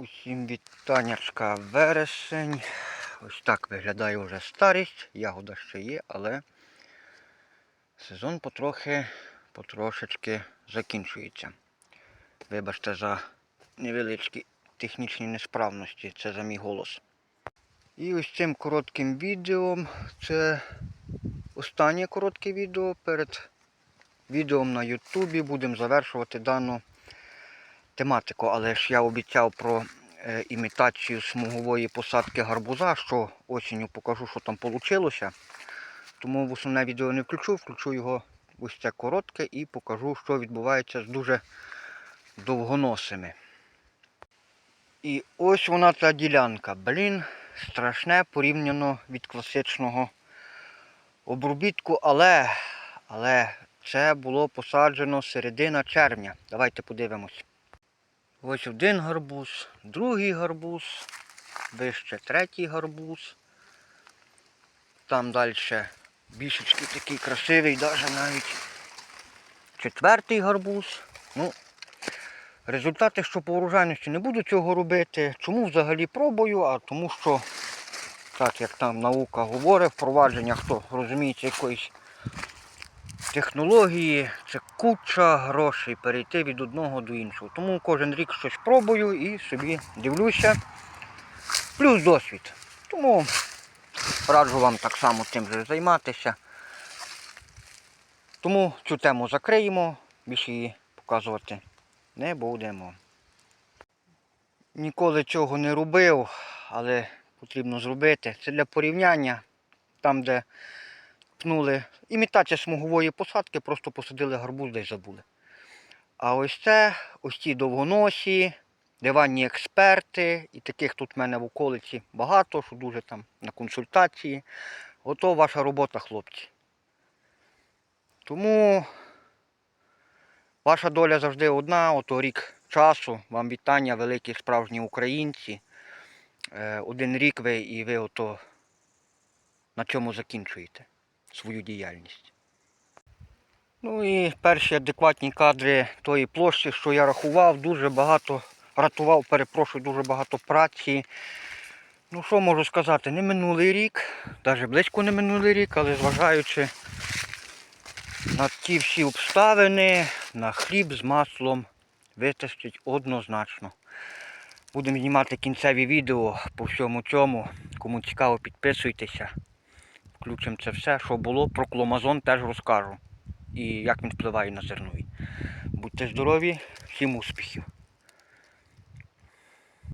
Усім вітаннячка вересень. Ось так виглядає вже старість. Ягода ще є, але сезон потрохи, потрошечки закінчується. Вибачте за невеличкі технічні несправності, це за мій голос. І ось цим коротким відео, це останнє коротке відео перед відео на Ютубі. Будемо завершувати дану тематику, але ж я обіцяв про е, імітацію смугової посадки гарбуза, що осінню покажу, що там вийшло. Тому в основне відео не включу, включу його ось це коротке і покажу, що відбувається з дуже довгоносими. І ось вона ця ділянка. Блін, страшне порівняно від класичного обробітку, але, але це було посаджено середина червня. Давайте подивимось. Ось один гарбуз, другий гарбуз, вище третій гарбуз. Там далі більшечки такий красивий, навіть навіть четвертий гарбуз. Ну, результати, що по урожайності не буду цього робити. Чому взагалі пробую? А тому що, так як там наука говорить, впровадження, хто розуміється якоїсь технології, це куча грошей перейти від одного до іншого. Тому кожен рік щось пробую і собі дивлюся. Плюс досвід. Тому раджу вам так само тим же займатися. Тому цю тему закриємо, більше її показувати не будемо. Ніколи цього не робив, але потрібно зробити. Це для порівняння, там, де пнули імітація смугової посадки, просто посадили гарбуз десь забули. А ось це, ось ті довгоносі, диванні експерти, і таких тут в мене в околиці багато, що дуже там на консультації. Ото ваша робота, хлопці. Тому ваша доля завжди одна, ото рік часу. Вам вітання, великі справжні українці. Е, Один рік ви і ви ото на чому закінчуєте свою діяльність. Ну і перші адекватні кадри тої площі, що я рахував, дуже багато рятував, перепрошую, дуже багато праці. Ну що можу сказати, не минулий рік, навіть близько не минулий рік, але зважаючи на ті всі обставини, на хліб з маслом вистачить однозначно. Будемо знімати кінцеві відео по всьому цьому. Кому цікаво, підписуйтеся. Включимо це все, що було. Про кломазон теж розкажу. І як він впливає на зернові. Будьте здорові, всім успіхів!